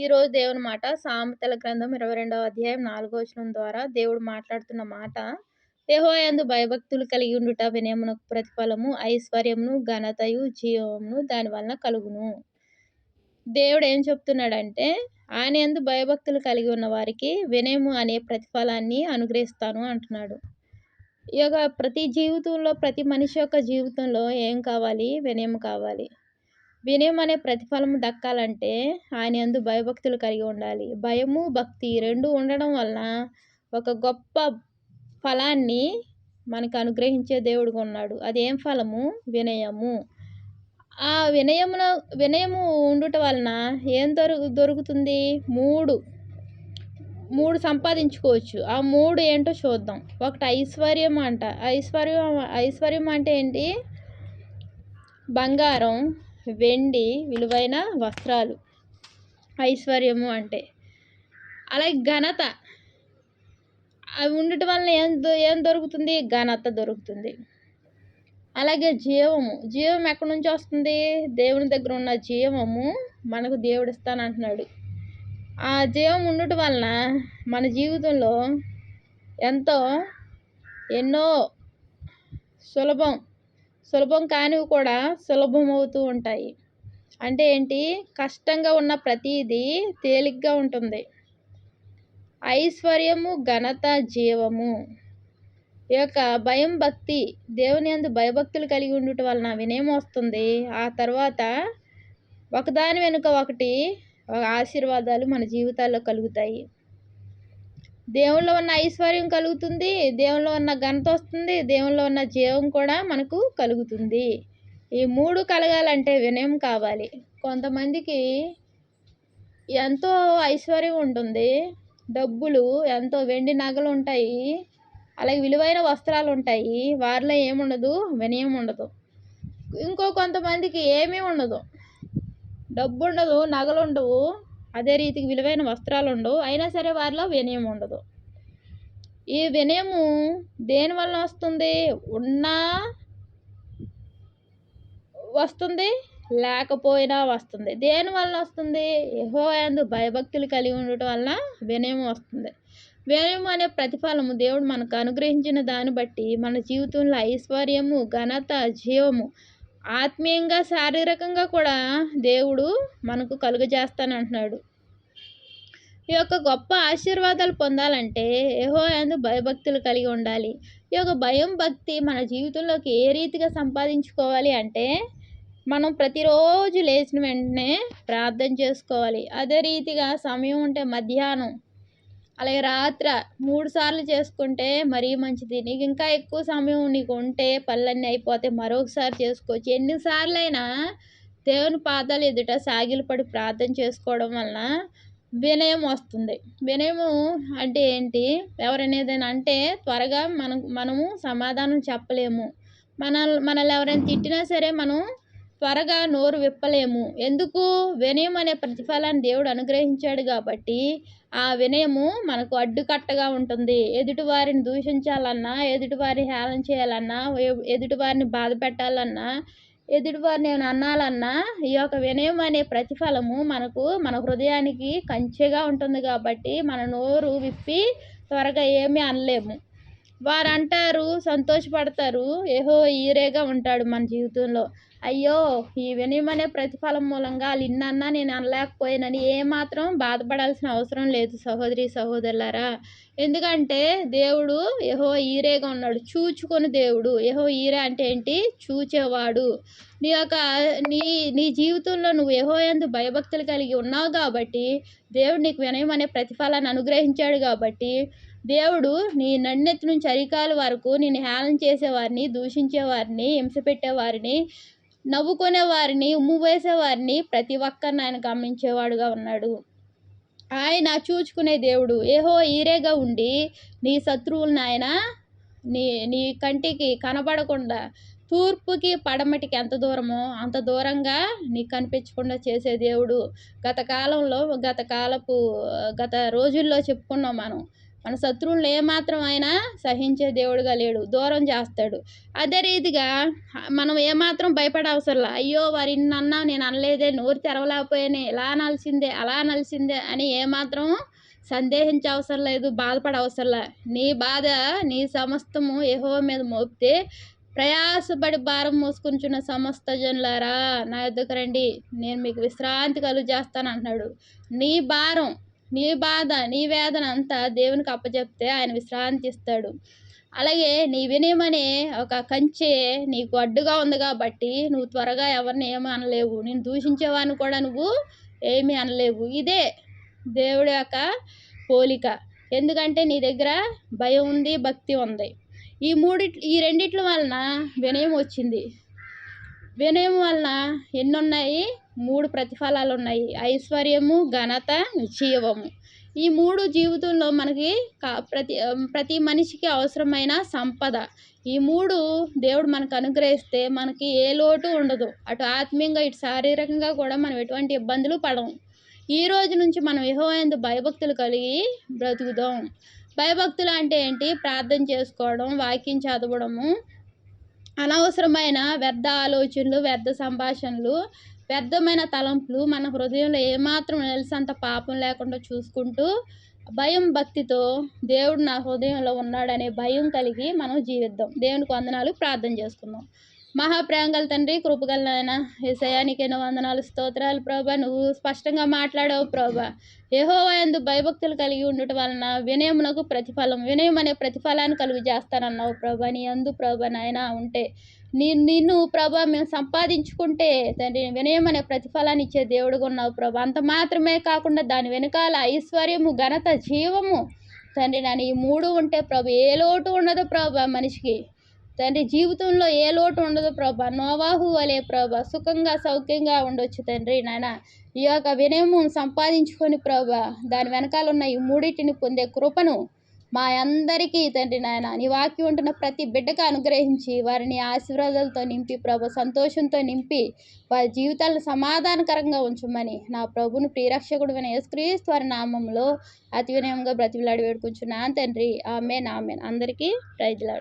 ఈరోజు దేవుని మాట సామెతల గ్రంథం ఇరవై రెండవ అధ్యాయం నాలుగో వచనం ద్వారా దేవుడు మాట్లాడుతున్న మాట దేహోయందు భయభక్తులు కలిగి ఉండుట వినయమునకు ప్రతిఫలము ఐశ్వర్యమును ఘనతయు జీవమును దాని వలన కలుగును. దేవుడు ఏం చెప్తున్నాడంటే ఆయన ఎందు భయభక్తులు కలిగి ఉన్న వారికి వినయము అనే ప్రతిఫలాన్ని అనుగ్రహిస్తాను అంటున్నాడు. ఈ యొక్క ప్రతి జీవితంలో ప్రతి మనిషి యొక్క జీవితంలో ఏం కావాలి? వినయం కావాలి. వినయం అనే ప్రతిఫలం దక్కాలంటే ఆయన ఎందు భయభక్తులు కలిగి ఉండాలి. భయము భక్తి రెండు ఉండడం వలన ఒక గొప్ప ఫలాన్ని మనకు అనుగ్రహించే దేవుడు ఉన్నాడు అదేం ఫలము? వినయము. ఆ వినయమున వినయము ఉండుట వలన ఏం దొరు దొరుకుతుంది? మూడు మూడు సంపాదించుకోవచ్చు. ఆ మూడు ఏంటో చూద్దాం. ఒకటి ఐశ్వర్యం అంట. ఐశ్వర్యం ఐశ్వర్యం అంటే ఏంటి? బంగారం వెండి విలువైన వస్త్రాలు. ఐశ్వర్యము అంటే. అలాగే ఘనత. అవి ఉండటం వల్ల ఏం ఏం దొరుకుతుంది? ఘనత దొరుకుతుంది. అలాగే జీవము. జీవం ఎక్కడి నుంచి వస్తుంది? దేవుని దగ్గర ఉన్న జీవము మనకు దేవుడు ఇస్తానంటున్నాడు. ఆ జీవం ఉండటం వలన మన జీవితంలో ఎంతో ఎన్నో సులభం సులభం కానివి కూడా సులభం అవుతూ ఉంటాయి. అంటే ఏంటి? కష్టంగా ఉన్న ప్రతీదీ తేలిగ్గా ఉంటుంది. ఐశ్వర్యము ఘనత జీవము. ఈ యొక్క భయం భక్తి దేవుని అందు భయభక్తులు కలిగి ఉండటం వలన వినయం వస్తుంది. ఆ తర్వాత ఒకదాని వెనుక ఒకటి ఆశీర్వాదాలు మన జీవితాల్లో కలుగుతాయి. దేవుల్లో ఉన్న ఐశ్వర్యం కలుగుతుంది దేవుల్లో ఉన్న ఘనత వస్తుంది దేవుల్లో ఉన్న జీవం కూడా మనకు కలుగుతుంది. ఈ మూడు కలగాలంటే వినయం కావాలి. కొంతమందికి ఎంతో ఐశ్వర్యం ఉంటుంది డబ్బులు ఎంతో వెండి నగలు ఉంటాయి అలాగే విలువైన వస్త్రాలు ఉంటాయి వారిలో ఏముండదు? వినయం ఉండదు. ఇంకో కొంతమందికి ఏమీ ఉండదు. డబ్బు ఉండదు నగలు ఉండవు అదే రీతికి విలువైన వస్త్రాలు ఉండవు. అయినా సరే వారిలో వినయం ఉండదు. ఈ వినయము దేని వలన వస్తుంది? ఉన్నా వస్తుంది లేకపోయినా వస్తుంది. దేని వలన వస్తుంది? ఎహో అందు భయభక్తులు కలిగి ఉండటం వలన వినయం వస్తుంది. వినయం అనే ప్రతిఫలము దేవుడు మనకు అనుగ్రహించిన దాన్ని బట్టి మన జీవితంలో ఐశ్వర్యము ఘనత జీవము ఆత్మీయంగా శారీరకంగా కూడా దేవుడు మనకు కలుగజేస్తానంటున్నాడు. ఈ యొక్క గొప్ప ఆశీర్వాదాలు పొందాలంటే ఏహో అందు భయభక్తులు కలిగి ఉండాలి. ఈ యొక్క భయం భక్తి మన జీవితంలోకి ఏ రీతిగా సంపాదించుకోవాలి అంటే మనం ప్రతిరోజు లేచిన వెంటనే ప్రార్థన చేసుకోవాలి. అదే రీతిగా సమయం ఉంటే మధ్యాహ్నం అలాగే రాత్ర మూడు సార్లు చేసుకుంటే మరీ మంచిది. నీకు ఇంకా ఎక్కువ సమయం నీకు ఉంటే పళ్ళన్నీ అయిపోతే మరొకసారి చేసుకోవచ్చు. ఎన్నిసార్లు అయినా దేవుని పాదాలు ఎదుట సాగిలపడి ప్రార్థన చేసుకోవడం వలన వినయం వస్తుంది. వినయము అంటే ఏంటి? ఎవరైనా ఏదైనా అంటే త్వరగా మనం మనము సమాధానం చెప్పలేము. మన మనల్ని ఎవరైనా తిట్టినా సరే మనం త్వరగా నోరు విప్పలేము. ఎందుకు? వినయం అనే ప్రతిఫలాన్ని దేవుడు అనుగ్రహించాడు కాబట్టి ఆ వినయము మనకు అడ్డుకట్టగా ఉంటుంది. ఎదుటివారిని దూషించాలన్నా ఎదుటివారిని హేళన చేయాలన్నా ఎదుటివారిని బాధ పెట్టాలన్నా ఎదుటివారిని నేను అన్నాలన్నా ఈ యొక్క వినయం అనే ప్రతిఫలము మనకు మన హృదయానికి కంచెగా ఉంటుంది కాబట్టి మన నోరు విప్పి త్వరగా ఏమీ అనలేము. వారు అంటారు సంతోషపడతారు. ఏహో ఈరేగా ఉంటాడు మన జీవితంలో. అయ్యో ఈ వినయమనే ప్రతిఫలం మూలంగా వాళ్ళు ఇన్నన్నా నేను అనలేకపోయానని ఏమాత్రం బాధపడాల్సిన అవసరం లేదు సహోదరి సహోదరులారా. ఎందుకంటే దేవుడు ఏహో ఈరేగా ఉన్నాడు. చూచుకొని దేవుడు. ఏహో ఈరే అంటే ఏంటి? చూచేవాడు. నీ యొక్క నీ నీ జీవితంలో నువ్వు ఏహో ఎందు భయభక్తులు కలిగి ఉన్నావు కాబట్టి దేవుడు నీకు వినయం అనే ప్రతిఫలాన్ని అనుగ్రహించాడు కాబట్టి దేవుడు నీ నన్నెత్తి నుంచి అరికాల వరకు నేను హేళన చేసేవారిని దూషించేవారిని హింసపెట్టేవారిని నవ్వుకునే వారిని ఉమ్ము వేసేవారిని ప్రతి ఒక్కరిని ఆయన గమనించేవాడుగా ఉన్నాడు. ఆయన చూచుకునే దేవుడు ఏహో ఈరేగా ఉండి నీ శత్రువులను ఆయన నీ నీ కంటికి కనబడకుండా తూర్పుకి పడమటికి ఎంత దూరమో అంత దూరంగా నీకు కనిపించకుండా చేసే దేవుడు. గత కాలంలో గత కాలపు గత రోజుల్లో చెప్పుకున్నాం మనం మన శత్రువులను ఏమాత్రం అయినా సహించే దేవుడుగా లేడు దూరం చేస్తాడు. అదే రీతిగా మనం ఏమాత్రం భయపడే అవసరంలా అయ్యో వారు ఇన్ని అన్నా నేను అనలేదే నోరు తెరవలేకపోయానే ఇలా అనాల్సిందే అలా అనాల్సిందే అని ఏమాత్రం సందేహించే అవసరం లేదు బాధపడే అవసరంలా నీ బాధ నీ సమస్తము ఏహో మీద మోపితే ప్రయాసపడి భారం మోసుకుంటున్న సమస్త జనులారా నా యొద్దకు రండి నేను మీకు విశ్రాంతి కలుగు చేస్తాను అంటున్నాడు. నీ భారం నీ బాధ నీ వేదన అంతా దేవునికి అప్పచెప్తే ఆయన విశ్రాంతి ఇస్తాడు. అలాగే నీ వినయమనే ఒక కంచె నీకు అడ్డుగా ఉంది కాబట్టి నువ్వు త్వరగా ఎవరిని ఏమీ అనలేవు. నేను దూషించేవాడిని కూడా నువ్వు ఏమీ అనలేవు. ఇదే దేవుడి యొక్క పోలిక. ఎందుకంటే నీ దగ్గర భయం ఉంది భక్తి ఉంది. ఈ మూడి ఈ రెండిట్ల వలన వినయం వచ్చింది. వినయం వలన ఎన్ని ఉన్నాయి? మూడు ప్రతిఫలాలు ఉన్నాయి. ఐశ్వర్యము ఘనత జీవము ఈ మూడు జీవితంలో మనకి ప్రతి ప్రతి మనిషికి అవసరమైన సంపద. ఈ మూడు దేవుడు మనకు అనుగ్రహిస్తే మనకి ఏ లోటు ఉండదు. అటు ఆత్మీయంగా ఇటు శారీరకంగా కూడా మనం ఎటువంటి ఇబ్బందులు పడము. ఈ రోజు నుంచి మనం యెహోవాయందు భయభక్తులు కలిగి బ్రతుకుదాం. భయభక్తులు అంటే ఏంటి? ప్రార్థన చేసుకోవడం వాక్యం చదవడము. అనవసరమైన వ్యర్థ ఆలోచనలు వ్యర్థ సంభాషణలు వ్యర్థమైన తలంపులు మన హృదయంలో ఏమాత్రం నిలిసంత పాపం లేకుండా చూసుకుంటూ భయం భక్తితో దేవుడు నా హృదయంలో ఉన్నాడనే భయం కలిగి మనం జీవిద్దాం. దేవునికి వందనాలు. ప్రార్థన చేసుకుందాం. మహాప్రేమగల తండ్రి కృపగల నాయన ఏసయానికి ఎన్నో వందనాలు స్తోత్రాలు ప్రభా. నువ్వు స్పష్టంగా మాట్లాడావు ప్రభా. యెహోవా యందు భయభక్తులు కలిగి ఉండటం వలన వినయమునకు ప్రతిఫలం వినయం అనే ప్రతిఫలాన్ని కలుగు చేస్తానన్నావు ప్రభా. నీ అందు ప్రభా నాయన ఉంటే నీ నిన్ను ప్రభా మేము సంపాదించుకుంటే తండ్రి వినయం అనే ప్రతిఫలాన్ని ఇచ్చే దేవుడుగా ఉన్నావు ప్రభా. అంత మాత్రమే కాకుండా దాని వెనకాల ఐశ్వర్యము ఘనత జీవము తండ్రి నాని ఈ మూడు ఉంటే ప్రభు ఏ లోటు ఉండదు ప్రభా మనిషికి. తండ్రి జీవితంలో ఏ లోటు ఉండదు ప్రభా. నోవాహు వలే ప్రభా. సుఖంగా సౌఖ్యంగా ఉండొచ్చు తండ్రి నాయన. ఈ యొక్క వినయము సంపాదించుకొని ప్రభా దాని వెనకాల ఉన్న ఈ మూడింటిని పొందే కృపను మా అందరికీ తండ్రి నాయన. నీ వాక్యం ఉంటున్న ప్రతి బిడ్డకు అనుగ్రహించి వారిని ఆశీర్వాదాలతో నింపి ప్రభు సంతోషంతో నింపి వారి జీవితాలను సమాధానకరంగా ఉంచమని నా ప్రభుని ప్రియరక్షకుడు యేసుక్రీస్తు వారి నామంలో అతి వినయంగా బ్రతిలాడి వేడుకుంటున్నాను తండ్రి. ఆమె ఆమెన్. అందరికీ ప్రైజ్లాడు